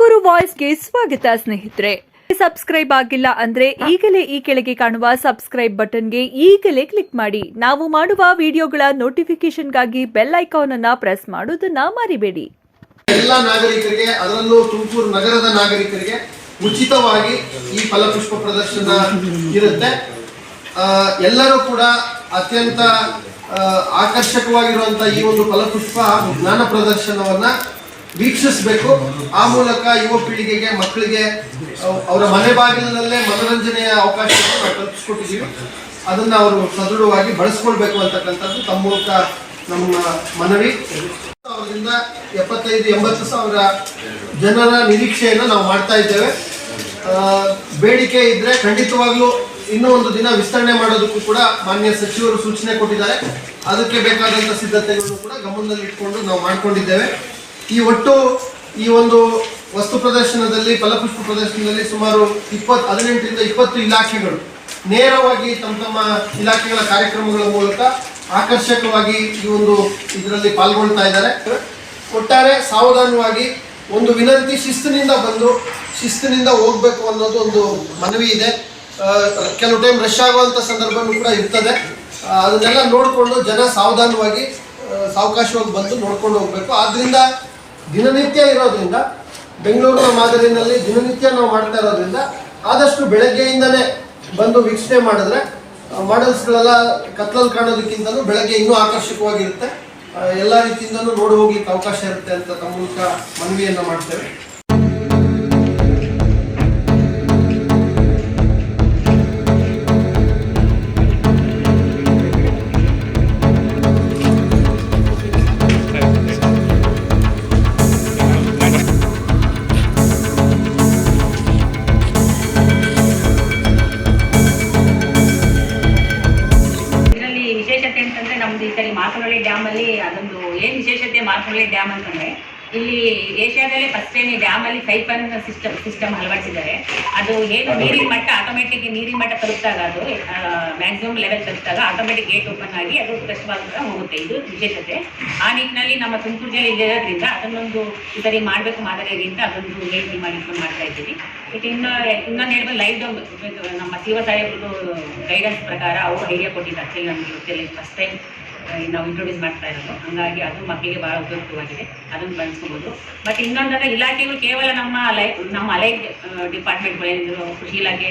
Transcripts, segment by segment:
ತುಮಕೂರು ವಾಯ್ಸ್ಗೆ ಸ್ವಾಗತ ಸ್ನೇಹಿತರೆ. ಸಬ್ಸ್ಕ್ರೈಬ್ ಆಗಿಲ್ಲ ಅಂದ್ರೆ ಈಗಲೇ ಈ ಕೆಳಗೆ ಕಾಣುವ ಸಬ್ಸ್ಕ್ರೈಬ್ ಬಟನ್ಗೆ ಈಗಲೇ ಕ್ಲಿಕ್ ಮಾಡಿ. ನಾವು ಮಾಡುವ ವಿಡಿಯೋಗಳ ನೋಟಿಫಿಕೇಶನ್ಗಾಗಿ ಬೆಲ್ ಐಕಾನ್ ಅನ್ನ ಪ್ರೆಸ್ ಮಾಡೋದನ್ನ ಮರಿಬೇಡಿ. ಎಲ್ಲ ನಾಗರಿಕರಿಗೆ ಅದರಲ್ಲೂ ತುಮಕೂರು ನಗರದ ನಾಗರಿಕರಿಗೆ ಉಚಿತವಾಗಿ ಈ ಫಲಪುಷ್ಪ ಪ್ರದರ್ಶನ ಇರುತ್ತೆ. ಎಲ್ಲರೂ ಕೂಡ ಅತ್ಯಂತ ಆ, ಆಕರ್ಷಕವಾಗಿರುವಂತ ಈ ಒಂದು ಫಲಪುಷ್ಪ ಜ್ಞಾನ ಪ್ರದರ್ಶನವನ್ನ ವೀಕ್ಷಿಸಬೇಕು. ಆ ಮೂಲಕ ಯುವ ಪೀಳಿಗೆಗೆ, ಮಕ್ಕಳಿಗೆ ಅವರ ಮನೆ ಬಾಗಿಲಿನಲ್ಲೇ ಮನೋರಂಜನೆಯ ಅವಕಾಶವನ್ನು ನಾವು ಕಲ್ಪಿಸ್ಕೊಟ್ಟಿದ್ದೀವಿ. ಅದನ್ನು ಅವರು ಸದೃಢವಾಗಿ ಬಳಸ್ಕೊಳ್ಬೇಕು ಅಂತಕ್ಕಂಥದ್ದು ತಮ್ಮ ಮೂಲಕ ನಮ್ಮ ಮನವಿ. ಸಾವಿರದಿಂದ ಎಪ್ಪತ್ತೈದು, ಎಂಬತ್ತು ಸಾವಿರ ಜನರ ನಿರೀಕ್ಷೆಯನ್ನು ನಾವು ಮಾಡ್ತಾ ಇದ್ದೇವೆ. ಬೇಡಿಕೆ ಇದ್ರೆ ಖಂಡಿತವಾಗ್ಲೂ ಇನ್ನೂ ಒಂದು ದಿನ ವಿಸ್ತರಣೆ ಮಾಡೋದಕ್ಕೂ ಕೂಡ ಮಾನ್ಯ ಸಚಿವರು ಸೂಚನೆ ಕೊಟ್ಟಿದ್ದಾರೆ. ಅದಕ್ಕೆ ಬೇಕಾದಂತ ಸಿದ್ಧತೆಗಳನ್ನು ಕೂಡ ಗಮನದಲ್ಲಿ ಇಟ್ಕೊಂಡು ನಾವು ಮಾಡ್ಕೊಂಡಿದ್ದೇವೆ. ಈ ಒಟ್ಟು ಈ ಒಂದು ವಸ್ತು ಪ್ರದರ್ಶನದಲ್ಲಿ, ಫಲಪುಷ್ಪ ಪ್ರದರ್ಶನದಲ್ಲಿ ಸುಮಾರು ಇಪ್ಪತ್ತು, ಹದಿನೆಂಟರಿಂದ ಇಪ್ಪತ್ತು ಇಲಾಖೆಗಳು ನೇರವಾಗಿ ತಮ್ಮ ತಮ್ಮ ಇಲಾಖೆಗಳ ಕಾರ್ಯಕ್ರಮಗಳ ಮೂಲಕ ಆಕರ್ಷಕವಾಗಿ ಈ ಒಂದು ಇದರಲ್ಲಿ ಪಾಲ್ಗೊಳ್ತಾ ಇದ್ದಾರೆ. ಒಟ್ಟಾರೆ ಸಾವಧಾನವಾಗಿ ಒಂದು ವಿನಂತಿ ಶಿಸ್ತಿನಿಂದ ಬಂದು, ಶಿಸ್ತಿನಿಂದ ಹೋಗ್ಬೇಕು ಅನ್ನೋದು ಒಂದು ಮನವಿ ಇದೆ. ಕೆಲವು ಟೈಮ್ ರಶ್ ಆಗುವಂಥ ಸಂದರ್ಭನೂ ಕೂಡ ಇರ್ತದೆ. ಅದನ್ನೆಲ್ಲ ನೋಡಿಕೊಂಡು ಜನ ಸಾವಧಾನವಾಗಿ ಸಾವಕಾಶವಾಗಿ ಬಂದು ನೋಡ್ಕೊಂಡು ಹೋಗ್ಬೇಕು. ಆದ್ರಿಂದ ದಿನನಿತ್ಯ ಇರೋದ್ರಿಂದ, ಬೆಂಗಳೂರಿನ ಮಾದರಿನಲ್ಲಿ ದಿನನಿತ್ಯ ನಾವು ಮಾಡ್ತಾ ಇರೋದ್ರಿಂದ ಆದಷ್ಟು ಬೆಳಗ್ಗೆಯಿಂದಲೇ ಬಂದು ವೀಕ್ಷಣೆ ಮಾಡಿದ್ರೆ ಮಾಡೆಲ್ಸ್ಗಳೆಲ್ಲ ಕತ್ಲಲ್ಲಿ ಕಾಣೋದಕ್ಕಿಂತಲೂ ಬೆಳಗ್ಗೆ ಇನ್ನೂ ಆಕರ್ಷಕವಾಗಿರುತ್ತೆ. ಎಲ್ಲ ರೀತಿಯಿಂದಲೂ ನೋಡಿ ಹೋಗ್ಲಿಕ್ಕೆ ಅವಕಾಶ ಇರುತ್ತೆ ಅಂತ ತಮ್ಮ ಮೂಲಕ ಮನವಿಯನ್ನು ಮಾಡ್ತೇವೆ. ನಮ್ದು ಡ್ಯಾಮಲ್ಲಿ ಡ್ಯಾಮ್ ಅಲ್ಲಿ ಅದೊಂದು ಏನು ವಿಶೇಷತೆ ಮಾರ್ಕೊಳ್ಳಿ ಡ್ಯಾಮ್ ಅಂತಂದ್ರೆ ಇಲ್ಲಿ ಏಷ್ಯಾದಲ್ಲೇ ಫಸ್ಟ್ ಟೈಮ್ ಈ ಡ್ಯಾಮ್ ಅಲ್ಲಿ ಸೈಫನ್ ಸಿಸ್ಟಮ್ ಸಿಸ್ಟಮ್ ಅಳವಡಿಸಿದ್ದಾರೆ. ಅದು ಏನು ನೀರಿನ ಮಟ್ಟ ಆಟೋಮೆಟಿಕ್ ನೀರಿನ ಮಟ್ಟ ತಲುಪಿದಾಗ ಅದು ಮ್ಯಾಕ್ಸಿಮಮ್ ಲೆವೆಲ್ ತಲುಪಿದಾಗ ಆಟೋಮೆಟಿಕ್ ಗೇಟ್ ಓಪನ್ ಆಗಿ ಅದು ಕಷ್ಟವಾಗ್ತಾ ಹೋಗುತ್ತೆ. ಇದು ವಿಶೇಷತೆ. ಆ ನಿಟ್ಟಿನಲ್ಲಿ ನಮ್ಮ ತುಮಕೂರು ಜಿಲ್ಲೆ ಇಲ್ಲಿರೋದ್ರಿಂದ ಅದನ್ನೊಂದು ಈ ಸರಿ ಮಾಡಬೇಕು ಮಾದರಿಯಾಗಿಂತ ಅದೊಂದು ಹೇಳಿ ಮಾಡಿಕೊಂಡು ಮಾಡ್ತಾ ಇದ್ದೀವಿ. ಇಟ್ ಇನ್ನು ಇನ್ನೊಂದು ಹೇಳ್ಬೋದು ಲೈವ್ ನಮ್ಮ ಶಿವ ಸಾಹೇಬ್ರದ್ದು ಗೈಡೆನ್ಸ್ ಪ್ರಕಾರ ಅವರು ಐಡಿಯಾ ಕೊಟ್ಟಿದ್ದಾರೆ. ನಮಗೆ ಗೊತ್ತಿಲ್ಲ ಫಸ್ಟ್ ಟೈಮ್ ನಾವು ಇಂಟ್ರೊಡ್ಯೂಸ್ ಮಾಡ್ತಾ ಇರೋದು. ಹಂಗಾಗಿ ಅದು ಮಕ್ಕಳಿಗೆ ಬಹಳ ಉಪಯುಕ್ತವಾಗಿದೆ. ಅದನ್ನು ಬಳಸ್ಕೋಬೋದು. ಬಟ್ ಇನ್ನೊಂದಾಗ ಇಲಾಖೆಗಳು ಕೇವಲ ನಮ್ಮ ಲೈ ನಮ್ಮ ಅಲೈ ಡಿಪಾರ್ಟ್ಮೆಂಟ್ಗಳೇನಿದ್ರು ಕೃಷಿ ಇಲಾಖೆ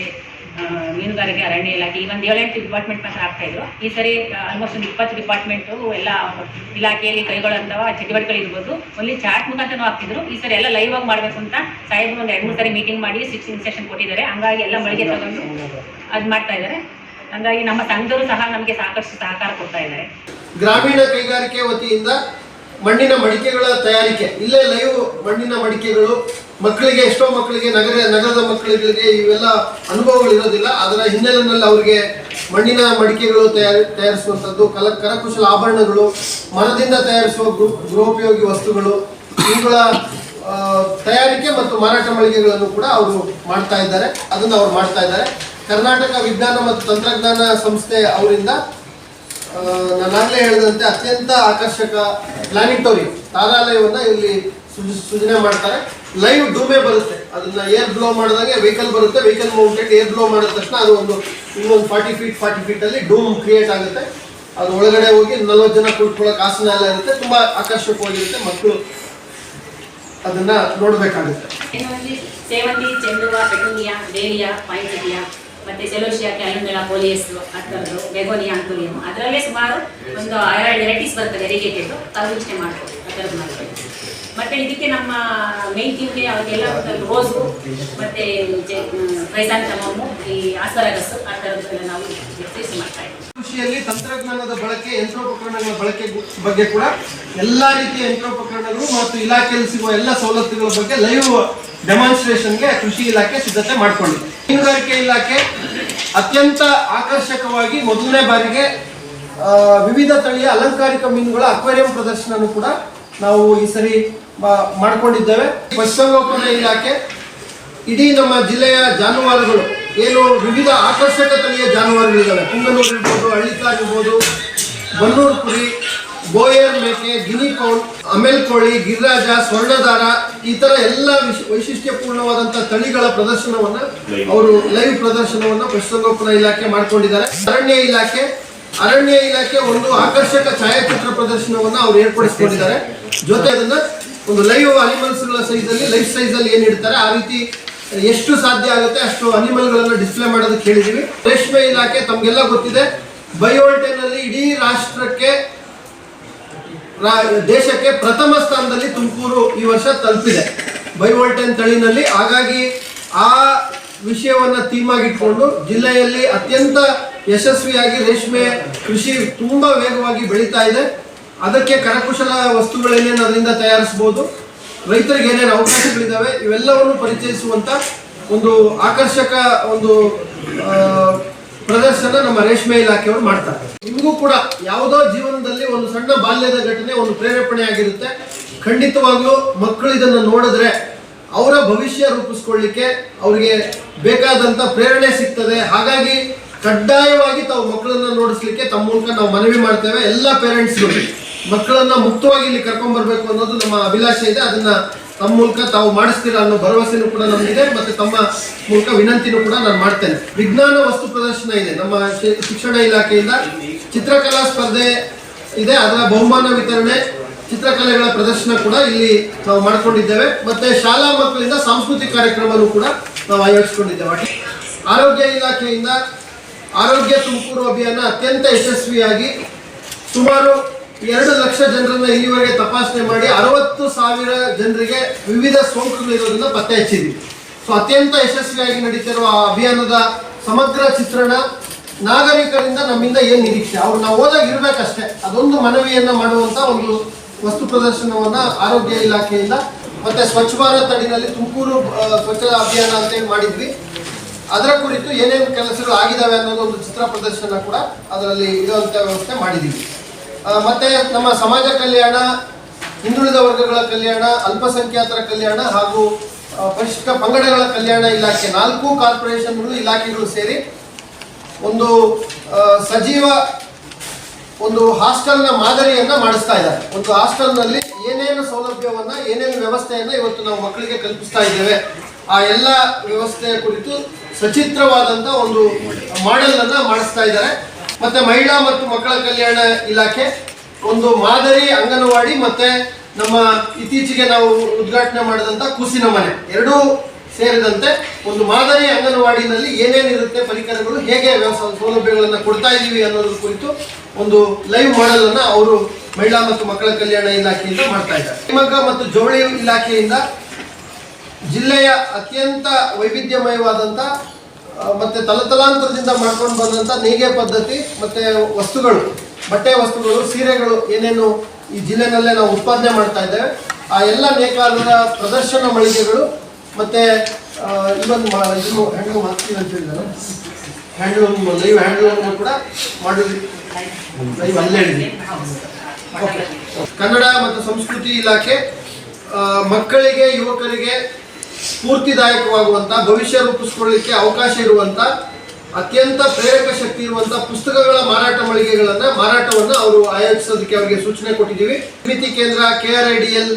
ಮೀನುಗಾರಿಕೆ, ಅರಣ್ಯ ಇಲಾಖೆ, ಈ ಒಂದು ಏಳೆಂಟು ಡಿಪಾರ್ಟ್ಮೆಂಟ್ ಮಾತ್ರ ಆಗ್ತಾ ಇದ್ರು. ಈ ಸರಿ ಆಲ್ಮೋಸ್ಟ್ ಒಂದು ಇಪ್ಪತ್ತು ಡಿಪಾರ್ಟ್ಮೆಂಟು ಎಲ್ಲ ಇಲಾಖೆಯಲ್ಲಿ ಕೈಗೊಳ್ಳುವಂತಹ ಚಟುವಟಿಕೆಗಳಿರ್ಬೋದು ಒನ್ಲಿ ಚಾಟ್ ಮುಖಾಂತರನೂ ಆಗ್ತಿದ್ರು. ಈ ಸರಿ ಎಲ್ಲ ಲೈವ್ ಆಗಿ ಮಾಡಬೇಕು ಅಂತ ಸಾಹೇಬ್ ಒಂದು ಎರಡು ಮೂರು ಸರಿ ಮೀಟಿಂಗ್ ಮಾಡಿ ಸಿಕ್ಸ್ ಇನ್ಸ್ಟೆಷನ್ ಕೊಟ್ಟಿದ್ದಾರೆ. ಹಂಗಾಗಿ ಎಲ್ಲ ಮಳಿಗೆ ತಗೊಂಡು ಅದು ಮಾಡ್ತಾ ಇದ್ದಾರೆ. ಹಂಗಾಗಿ ನಮ್ಮ ತಂಡರು ಸಹ ನಮಗೆ ಸಾಕಷ್ಟು ಸಹಕಾರ ಕೊಡ್ತಾ ಇದ್ದಾರೆ. ಗ್ರಾಮೀಣ ಕೈಗಾರಿಕೆ ವತಿಯಿಂದ ಮಣ್ಣಿನ ಮಡಿಕೆಗಳ ತಯಾರಿಕೆ. ಇಲ್ಲೇ ಲೈವ್ ಮಣ್ಣಿನ ಮಡಿಕೆಗಳು, ಮಕ್ಕಳಿಗೆ, ಎಷ್ಟೋ ಮಕ್ಕಳಿಗೆ, ನಗರ, ನಗರದ ಮಕ್ಕಳಿಗೆ ಇವೆಲ್ಲ ಅನುಭವಗಳು ಇರೋದಿಲ್ಲ ಅದರ ಹಿನ್ನೆಲೆಯಲ್ಲಿ ಅವರಿಗೆ ಮಣ್ಣಿನ ಮಡಿಕೆಗಳು ತಯಾರಿ, ತಯಾರಿಸುವಂಥದ್ದು, ಕಲ, ಕರಕುಶಲ ಆಭರಣಗಳು, ಮರದಿಂದ ತಯಾರಿಸುವ ಗೃಹ ಗೃಹೋಪಯೋಗಿ ವಸ್ತುಗಳು, ಇವುಗಳ ತಯಾರಿಕೆ ಮತ್ತು ಮಾರಾಟ ಮಳಿಗೆಗಳನ್ನು ಕೂಡ ಅವರು ಮಾಡ್ತಾ ಇದ್ದಾರೆ. ಅದನ್ನು ಅವ್ರು ಮಾಡ್ತಾ ಇದ್ದಾರೆ. ಕರ್ನಾಟಕ ವಿಜ್ಞಾನ ಮತ್ತು ತಂತ್ರಜ್ಞಾನ ಸಂಸ್ಥೆ ಅವರಿಂದ ನಾನಾಗಲೇ ಹೇಳಿದಂತೆ ಅತ್ಯಂತ ಆಕರ್ಷಕ ಪ್ಲಾನಿಟೋರಿಯಂ ತಾರಾಲಯವನ್ನ ಇಲ್ಲಿ ಸೃಜ- ಸೃಜನೆ ಮಾಡ್ತಾರೆ. ಲೈವ್ ಡೂಮೆ ಬರುತ್ತೆ. ಅದನ್ನ ಏರ್ ಬ್ಲೋ ಮಾಡಿದಾಗ ವೆಹಿಕಲ್ ಬರುತ್ತೆ. ವೆಹಿಕಲ್ ಮೌಂಟೆಡ್ ಏರ್ ಬ್ಲೋ ಮಾಡಿದ ತಕ್ಷಣ ಅದು ಒಂದು ಇನ್ನೊಂದು ಫಾರ್ಟಿ ಫೀಟ್ ಫಾರ್ಟಿ ಅಲ್ಲಿ ಡೂಮ್ ಕ್ರಿಯೇಟ್ ಆಗುತ್ತೆ. ಅದು ಒಳಗಡೆ ಹೋಗಿ ನಲ್ವತ್ತು ಜನ ಕುಳಿತುಕೊಳ್ಳೋಕೆ ಆಸನ ಎಲ್ಲ ಇರುತ್ತೆ. ತುಂಬಾ ಆಕರ್ಷಕವಾಗಿರುತ್ತೆ. ಮಕ್ಕಳು ಅದನ್ನ ನೋಡ್ಬೇಕಾಗುತ್ತೆ. ಸೇವಂತಿ, ಚೆಂಡುವ ಪೆಟೂನಿಯಾ ಡೇರಿಯಾ ಪಾಯಿಂಟಿಯಾ ಮತ್ತೆ ಸೆಲೋಶಿಯಾ ಕ್ಯಾಲೆಂಡರ ಪೋಲಿಯಸ್ ಅಂತಂದ್ರು ಬೆಗೋನಿಯಾ ಅದರಲ್ಲೇ ಸುಮಾರು ಒಂದು ಎರಡು ವೆರೈಟೀಸ್ ಬರ್ತದೆ ಎರಿಗೇಟೆಡ್ ಅದು ಇಷ್ಟೇ ಮಾಡ್ಬೋದು ಆ ಮಾಡ್ಬೋದು ಮತ್ತೆ ಇದಕ್ಕೆ ನಮ್ಮ ಮೇನ್ ತಿಂಗೆ ಅವಕ್ಕೆಲ್ಲ ರೋಸು ಮತ್ತೆ ಕ್ರೈಸಾಂತಮಮ್ಮು ಈ ಆಸ್ಪರಾಗಸ್ ಆ ಥರದ್ದೆಲ್ಲ ನಾವು ಎಕ್ಸೈಸ್ ಮಾಡ್ತಾ ಇದ್ದೀವಿ. ಕೃಷಿಯಲ್ಲಿ ತಂತ್ರಜ್ಞಾನದ ಬಳಕೆ, ಯಂತ್ರೋಪಕರಣಗಳ ಬಳಕೆ ಬಗ್ಗೆ ಕೂಡ ಎಲ್ಲಾ ರೀತಿಯ ಯಂತ್ರೋಪಕರಣಗಳು ಮತ್ತು ಇಲಾಖೆಯಲ್ಲಿ ಸಿಗುವ ಎಲ್ಲ ಸವಲತ್ತುಗಳ ಬಗ್ಗೆ ಲೈವ್ ಡೆಮಾನ್ಸ್ಟ್ರೇಷನ್ಗೆ ಕೃಷಿ ಇಲಾಖೆ ಸಿದ್ಧತೆ ಮಾಡಿಕೊಂಡಿದೆ. ಮೀನುಗಾರಿಕೆ ಇಲಾಖೆ ಅತ್ಯಂತ ಆಕರ್ಷಕವಾಗಿ ಮೊದಲನೇ ಬಾರಿಗೆ ವಿವಿಧ ತಳಿಯ ಅಲಂಕಾರಿಕ ಮೀನುಗಳ ಅಕ್ವೇರಿಯಂ ಪ್ರದರ್ಶನ ಕೂಡ ನಾವು ಈ ಸರಿ ಮಾಡಿಕೊಂಡಿದ್ದೇವೆ. ಪಶುಸಂಗೋಪನಾ ಇಲಾಖೆ, ಇಡೀ ನಮ್ಮ ಜಿಲ್ಲೆಯ ಜಾನುವಾರುಗಳು, ಏನು ವಿವಿಧ ಆಕರ್ಷಕ ತಳಿಯ ಜಾನುವಾರುಗಳಿದ್ದಾವೆ. ಕುಂಗನೂರು ಇರ್ಬೋದು, ಹಳ್ಳಿಕಾರ್ ಇರ್ಬೋದು, ಬನ್ನೂರು ಕುರಿ ಬೋಯರ್ ಮೇಕೆ ಗಿನಿಕೌನ್ ಅಮೆಲ್ ಕೋಳಿ ಗಿರಿರಾಜ ಸ್ವರ್ಣದಾರ ಈ ತರ ಎಲ್ಲ ವಿಶ್- ವೈಶಿಷ್ಟ್ಯಪೂರ್ಣವಾದಂತ ತಳಿಗಳ ಪ್ರದರ್ಶನವನ್ನ ಅವರು ಲೈವ್ ಪ್ರದರ್ಶನವನ್ನ ಪಶುಸಂಗೋಪನಾ ಇಲಾಖೆ ಮಾಡ್ಕೊಂಡಿದ್ದಾರೆ. ಅರಣ್ಯ ಇಲಾಖೆ ಅರಣ್ಯ ಇಲಾಖೆ ಒಂದು ಆಕರ್ಷಕ ಛಾಯಾಚಿತ್ರ ಪ್ರದರ್ಶನವನ್ನ ಅವ್ರು ಏರ್ಪಡಿಸ್ಕೊಂಡಿದ್ದಾರೆ. ಜೊತೆ ಅದನ್ನ ಒಂದು ಲೈವ್ ಅನಿಮಲ್ಸ್ಗಳ ಸೈಜ್ ಅಲ್ಲಿ ಲೈಫ್ ಸೈಜ್ ಅಲ್ಲಿ ಏನ್ ಇಡ್ತಾರೆ ಆ ರೀತಿ ಎಷ್ಟು ಸಾಧ್ಯ ಆಗುತ್ತೆ ಅಷ್ಟು ಅನಿಮಲ್ ಗಳನ್ನ ಡಿಸ್ಪ್ಲೇ ಮಾಡೋದಕ್ಕೆ ಹೇಳಿದೀವಿ. ರೇಷ್ಮೆ ಇಲಾಖೆ ತಮ್ಗೆಲ್ಲ ಗೊತ್ತಿದೆ. ಬಯೋಲ್ಟೆನ್ ಅಲ್ಲಿ ಇಡೀ ರಾಷ್ಟ್ರಕ್ಕೆ ದೇಶಕ್ಕೆ ಪ್ರಥಮ ಸ್ಥಾನದಲ್ಲಿ ತುಮಕೂರು ಈ ವರ್ಷ ತಲುಪಿದೆ. ಬೈವೋಲ್ಟೆನ್ ತಳಿನಲ್ಲಿ ಹಾಗಾಗಿ ಆ ವಿಷಯವನ್ನ ಥೀಮ್ ಆಗಿಟ್ಕೊಂಡು ಜಿಲ್ಲೆಯಲ್ಲಿ ಅತ್ಯಂತ ಯಶಸ್ವಿಯಾಗಿ ರೇಷ್ಮೆ ಕೃಷಿ ತುಂಬಾ ವೇಗವಾಗಿ ಬೆಳೀತಾ ಇದೆ. ಅದಕ್ಕೆ ಕರಕುಶಲ ವಸ್ತುಗಳೇನೇನು ಅದರಿಂದ ತಯಾರಿಸಬಹುದು ರೈತರಿಗೆ ಏನೇನು ಅವಕಾಶಗಳಿದ್ದಾವೆ ಇವೆಲ್ಲವನ್ನು ಪರಿಚಯಿಸುವಂತ ಒಂದು ಆಕರ್ಷಕ ಒಂದು ಪ್ರದರ್ಶನ ನಮ್ಮ ರೇಷ್ಮೆ ಇಲಾಖೆಯವರು ಮಾಡ್ತಾರೆ. ನಿಮಗೂ ಕೂಡ ಯಾವುದೋ ಜೀವನದಲ್ಲಿ ಒಂದು ಸಣ್ಣ ಬಾಲ್ಯದ ಘಟನೆ, ಒಂದು ಪ್ರೇರೇಪಣೆ ಆಗಿರುತ್ತೆ. ಖಂಡಿತವಾಗ್ಲೂ ಮಕ್ಕಳು ಇದನ್ನು ನೋಡಿದ್ರೆ ಅವರ ಭವಿಷ್ಯ ರೂಪಿಸ್ಕೊಳ್ಳಿಕ್ಕೆ ಅವರಿಗೆ ಬೇಕಾದಂತ ಪ್ರೇರಣೆ ಸಿಗ್ತದೆ. ಹಾಗಾಗಿ ಕಡ್ಡಾಯವಾಗಿ ತಾವು ಮಕ್ಕಳನ್ನ ನೋಡಿಸ್ಲಿಕ್ಕೆ ತಮ್ಮ ಮೂಲಕ ನಾವು ಮನವಿ ಮಾಡ್ತೇವೆ. ಎಲ್ಲ ಪೇರೆಂಟ್ಸ್ಗಳು ಮಕ್ಕಳನ್ನ ಮುಕ್ತವಾಗಿ ಇಲ್ಲಿ ಕರ್ಕೊಂಡ್ ಬರ್ಬೇಕು ಅನ್ನೋದು ನಮ್ಮ ಅಭಿಲಾಷೆ ಇದೆ. ಅದನ್ನ ತಮ್ಮ ಮೂಲಕ ತಾವು ಮಾಡಿಸ್ತೀರ ಅನ್ನೋ ಭರವಸೆನೂ ಕೂಡ ನಮಗಿದೆ ಮತ್ತೆ ತಮ್ಮ ಮೂಲಕ ವಿನಂತಿನೂ ಕೂಡ ನಾನು ಮಾಡ್ತೇನೆ. ವಿಜ್ಞಾನ ವಸ್ತು ಪ್ರದರ್ಶನ ಇದೆ. ನಮ್ಮ ಶಿಕ್ಷಣ ಇಲಾಖೆಯಿಂದ ಚಿತ್ರಕಲಾ ಸ್ಪರ್ಧೆ ಇದೆ. ಅದರ ಬಹುಮಾನ ವಿತರಣೆ ಚಿತ್ರಕಲೆಗಳ ಪ್ರದರ್ಶನ ಕೂಡ ಇಲ್ಲಿ ನಾವು ಮಾಡಿಕೊಂಡಿದ್ದೇವೆ. ಮತ್ತೆ ಶಾಲಾ ಮಕ್ಕಳಿಂದ ಸಾಂಸ್ಕೃತಿಕ ಕಾರ್ಯಕ್ರಮನೂ ಕೂಡ ನಾವು ಆಯೋಜಿಸಿಕೊಂಡಿದ್ದೇವೆ. ಆರೋಗ್ಯ ಇಲಾಖೆಯಿಂದ ಆರೋಗ್ಯ ತುಮಕೂರು ಅಭಿಯಾನ ಅತ್ಯಂತ ಯಶಸ್ವಿಯಾಗಿ ಸುಮಾರು ಎರಡು ಲಕ್ಷ ಜನರನ್ನ ಇಲ್ಲಿವರೆಗೆ ತಪಾಸಣೆ ಮಾಡಿ ಅರವತ್ತು ಸಾವಿರ ಜನರಿಗೆ ವಿವಿಧ ಸೋಂಕುಗಳಿರೋದನ್ನ ಪತ್ತೆ ಹಚ್ಚಿದ್ವಿ. ಸೊ ಅತ್ಯಂತ ಯಶಸ್ವಿಯಾಗಿ ನಡೀತಿರುವ ಆ ಅಭಿಯಾನದ ಸಮಗ್ರ ಚಿತ್ರಣ ನಾಗರಿಕರಿಂದ ನಮ್ಮಿಂದ ಏನ್ ನಿರೀಕ್ಷೆ? ಅವ್ರು ನಾವು ಹೋದಾಗ ಇರ್ಬೇಕಷ್ಟೇ. ಅದೊಂದು ಮನವಿಯನ್ನ ಮಾಡುವಂತ ಒಂದು ವಸ್ತು ಪ್ರದರ್ಶನವನ್ನ ಆರೋಗ್ಯ ಇಲಾಖೆಯಿಂದ ಮತ್ತೆ ಸ್ವಚ್ಛ ಭಾರತ್ ಅಡಿನಲ್ಲಿ ತುಮಕೂರು ಸ್ವಚ್ಛತಾ ಸ್ವಚ್ಛ ಅಭಿಯಾನ ಅಂತ ಮಾಡಿದ್ವಿ. ಅದರ ಕುರಿತು ಏನೇನು ಕೆಲಸಗಳು ಆಗಿದಾವೆ ಅನ್ನೋದು ಒಂದು ಚಿತ್ರ ಪ್ರದರ್ಶನ ಕೂಡ ಅದರಲ್ಲಿ ಇರುವಂತ ವ್ಯವಸ್ಥೆ ಮಾಡಿದ್ದೀವಿ. ಮತ್ತೆ ನಮ್ಮ ಸಮಾಜ ಕಲ್ಯಾಣ, ಹಿಂದುಳಿದ ವರ್ಗಗಳ ಕಲ್ಯಾಣ, ಅಲ್ಪಸಂಖ್ಯಾತರ ಕಲ್ಯಾಣ ಹಾಗೂ ಪರಿಶಿಷ್ಟ ಪಂಗಡಗಳ ಕಲ್ಯಾಣ ಇಲಾಖೆ, ನಾಲ್ಕು ಕಾರ್ಪೊರೇಷನ್ಗಳು ಇಲಾಖೆಗಳು ಸೇರಿ ಒಂದು ಸಜೀವ ಒಂದು ಹಾಸ್ಟೆಲ್ನ ಮಾದರಿಯನ್ನ ಮಾಡಿಸ್ತಾ ಇದ್ದಾರೆ. ಒಂದು ಹಾಸ್ಟೆಲ್ನಲ್ಲಿ ಏನೇನು ಸೌಲಭ್ಯವನ್ನ, ಏನೇನು ವ್ಯವಸ್ಥೆಯನ್ನ ಇವತ್ತು ನಾವು ಮಕ್ಕಳಿಗೆ ಕಲ್ಪಿಸ್ತಾ ಇದ್ದೇವೆ. ಆ ಎಲ್ಲ ವ್ಯವಸ್ಥೆಯ ಕುರಿತು ಸಚಿತ್ರವಾದಂತ ಒಂದು ಮಾಡೆಲ್ ಅನ್ನ ಮಾಡಿಸ್ತಾ ಇದ್ದಾರೆ. ಮತ್ತೆ ಮಹಿಳಾ ಮತ್ತು ಮಕ್ಕಳ ಕಲ್ಯಾಣ ಇಲಾಖೆ, ಒಂದು ಮಾದರಿ ಅಂಗನವಾಡಿ ಮತ್ತೆ ನಮ್ಮ ಇತ್ತೀಚೆಗೆ ನಾವು ಉದ್ಘಾಟನೆ ಮಾಡಿದಂತ ಕುಸಿನ ಮನೆ. ಎರಡೂ ಸೇರಿದಂತೆ ಒಂದು ಮಾದರಿ ಅಂಗನವಾಡಿನಲ್ಲಿ ಏನೇನಿರುತ್ತೆ ಪರಿಕರಗಳು, ಹೇಗೆ ವ್ಯವಸಾಯ ಸೌಲಭ್ಯಗಳನ್ನು ಕೊಡ್ತಾ ಇದ್ದೀವಿ ಅನ್ನೋದ್ರ ಕುರಿತು ಒಂದು ಲೈವ್ ಮಾಡೆಲ್ ಅನ್ನ ಅವರು ಮಹಿಳಾ ಮತ್ತು ಮಕ್ಕಳ ಕಲ್ಯಾಣ ಇಲಾಖೆಯಿಂದ ಮಾಡ್ತಾ ಇದ್ದಾರೆ. ಶಿವಮೊಗ್ಗ ಮತ್ತು ಜವಳಿ ಇಲಾಖೆಯಿಂದ ಜಿಲ್ಲೆಯ ಅತ್ಯಂತ ವೈವಿಧ್ಯಮಯವಾದಂಥ ಮತ್ತೆ ತಲತಲಾಂತರದಿಂದ ಮಾಡ್ಕೊಂಡು ಬಂದಂಥ ನೇಯ್ಗೆ ಪದ್ಧತಿ, ಮತ್ತೆ ವಸ್ತುಗಳು, ಬಟ್ಟೆ ವಸ್ತುಗಳು, ಸೀರೆಗಳು, ಏನೇನು ಈ ಜಿಲ್ಲೆನಲ್ಲೇ ನಾವು ಉತ್ಪಾದನೆ ಮಾಡ್ತಾ ಇದ್ದೇವೆ. ಆ ಎಲ್ಲ ನೇಕಾರರ ಪ್ರದರ್ಶನ ಮಳಿಗೆಗಳು, ಮತ್ತೆ ಇನ್ನೊಂದು ಇದನ್ನು ಹ್ಯಾಂಡ್ಲೂಮ್ ಹಾಕ್ತೀವಿ ಅಂತ ಹ್ಯಾಂಡ್ಲೂಮ್, ಲೈವ್ ಹ್ಯಾಂಡ್ಲೂಮ್ ಕೂಡ ಮಾಡಿದ್ವಿ. ಲೈವ್ ಅಲ್ಲೇ. ಕನ್ನಡ ಮತ್ತು ಸಂಸ್ಕೃತಿ ಇಲಾಖೆ ಮಕ್ಕಳಿಗೆ, ಯುವಕರಿಗೆ ಸ್ಫೂರ್ತಿದಾಯಕವಾಗುವಂತ, ಭವಿಷ್ಯ ರೂಪಿಸ್ಕೊಳ್ಳಲಿಕ್ಕೆ ಅವಕಾಶ ಇರುವಂತ, ಅತ್ಯಂತ ಪ್ರೇರಕ ಶಕ್ತಿ ಇರುವಂತ ಪುಸ್ತಕಗಳ ಮಾರಾಟ ಮಳಿಗೆಗಳನ್ನ, ಮಾರಾಟವನ್ನು ಅವರು ಆಯೋಜಿಸೋದಕ್ಕೆ ಅವರಿಗೆ ಸೂಚನೆ ಕೊಟ್ಟಿದ್ದೀವಿ. ಸಮಿತಿ ಕೇಂದ್ರ, K R I D L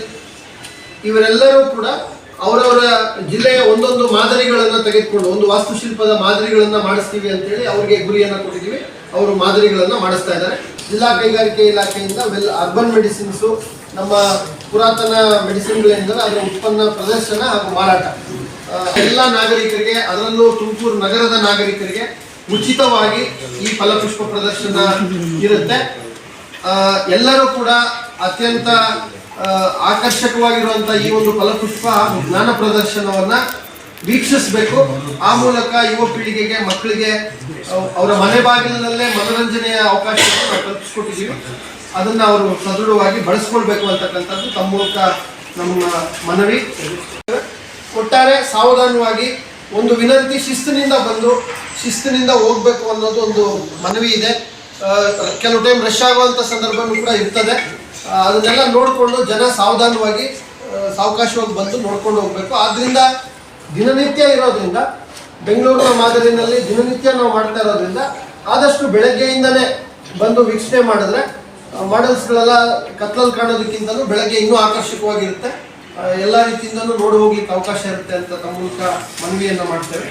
ಇವರೆಲ್ಲರೂ ಕೂಡ ಅವರವರ ಜಿಲ್ಲೆಯ ಒಂದೊಂದು ಮಾದರಿಗಳನ್ನು ತೆಗೆದುಕೊಂಡು, ಒಂದು ವಾಸ್ತುಶಿಲ್ಪದ ಮಾದರಿಗಳನ್ನು ಮಾಡಿಸ್ತೀವಿ ಅಂತೇಳಿ ಅವರಿಗೆ ಗುರಿಯನ್ನ ಕೊಟ್ಟಿದ್ದೀವಿ. ಅವರು ಮಾದರಿಗಳನ್ನು ಮಾಡಿಸ್ತಾ ಇದ್ದಾರೆ. ಜಿಲ್ಲಾ ಕೈಗಾರಿಕೆ ಇಲಾಖೆಯಿಂದ, ವೆಲ್, ಅರ್ಬನ್ ಮೆಡಿಸಿನ್ಸು ನಮ್ಮ ಪುರಾತನ ಮೆಡಿಸಿನ್ಗಳಿಂದ ಅದರ ಉತ್ಪನ್ನ, ಪ್ರದರ್ಶನ ಹಾಗೂ ಮಾರಾಟ. ಎಲ್ಲ ನಾಗರಿಕರಿಗೆ, ಅದರಲ್ಲೂ ತುಮಕೂರು ನಗರದ ನಾಗರಿಕರಿಗೆ ಉಚಿತವಾಗಿ ಈ ಫಲಪುಷ್ಪ ಪ್ರದರ್ಶನ ಇರುತ್ತೆ. ಎಲ್ಲರೂ ಕೂಡ ಅತ್ಯಂತ ಆಕರ್ಷಕವಾಗಿರುವಂಥ ಈ ಒಂದು ಫಲಪುಷ್ಪ ಹಾಗೂ ಜ್ಞಾನ ಪ್ರದರ್ಶನವನ್ನ ವೀಕ್ಷಿಸಬೇಕು. ಆ ಮೂಲಕ ಯುವ ಪೀಳಿಗೆಗೆ, ಮಕ್ಕಳಿಗೆ, ಅವ್- ಅವರ ಮನೆ ಬಾಗಿಲಿನಲ್ಲೇ ಮನೋರಂಜನೆಯ ಅವಕಾಶವನ್ನು ನಾವು ಕಲ್ಪಿಸ್ಕೊಟ್ಟಿದ್ದೀವಿ. ಅದನ್ನ ಅವರು ಸದೃಢವಾಗಿ ಬಳಸ್ಕೊಳ್ಬೇಕು ಅಂತಕ್ಕಂಥದ್ದು ತಮ್ಮ ಮೂಲಕ ನಮ್ಮ ಮನವಿ. ಒಟ್ಟಾರೆ ಸಾವಧಾನವಾಗಿ ಒಂದು ವಿನಂತಿ ಶಿಸ್ತಿನಿಂದ ಬಂದು, ಶಿಸ್ತಿನಿಂದ ಹೋಗ್ಬೇಕು ಅನ್ನೋದು ಒಂದು ಮನವಿ ಇದೆ. ಕೆಲವು ಟೈಮ್ ರಶ್ ಆಗುವಂಥ ಸಂದರ್ಭನೂ ಕೂಡ ಇರ್ತದೆ. ಅದನ್ನೆಲ್ಲ ನೋಡಿಕೊಂಡು ಜನ ಸಾವಧಾನವಾಗಿ ಸಾವಕಾಶವಾಗಿ ಬಂದು ನೋಡ್ಕೊಂಡು ಹೋಗ್ಬೇಕು. ಆದ್ರಿಂದ ದಿನನಿತ್ಯ ಇರೋದ್ರಿಂದ, ಬೆಂಗಳೂರಿನ ಮಾದರಿನಲ್ಲಿ ದಿನನಿತ್ಯ ನಾವು ಮಾಡ್ತಾ ಇರೋದ್ರಿಂದ, ಆದಷ್ಟು ಬೆಳಗ್ಗೆಯಿಂದಲೇ ಬಂದು ವೀಕ್ಷಣೆ ಮಾಡಿದ್ರೆ ಮಾಡೆಲ್ಸ್ಗಳೆಲ್ಲ ಕತ್ಲಲ್ಲಿ ಕಾಣೋದಕ್ಕಿಂತಲೂ ಬೆಳಗ್ಗೆ ಇನ್ನೂ ಆಕರ್ಷಕವಾಗಿರುತ್ತೆ. ಎಲ್ಲ ರೀತಿಯಿಂದಲೂ ನೋಡಿ ಹೋಗ್ಲಿಕ್ಕೆ ಅವಕಾಶ ಇರುತ್ತೆ ಅಂತ ತಮ್ಮ ಮೂಲಕ ಮನವಿಯನ್ನು ಮಾಡ್ತೇವೆ.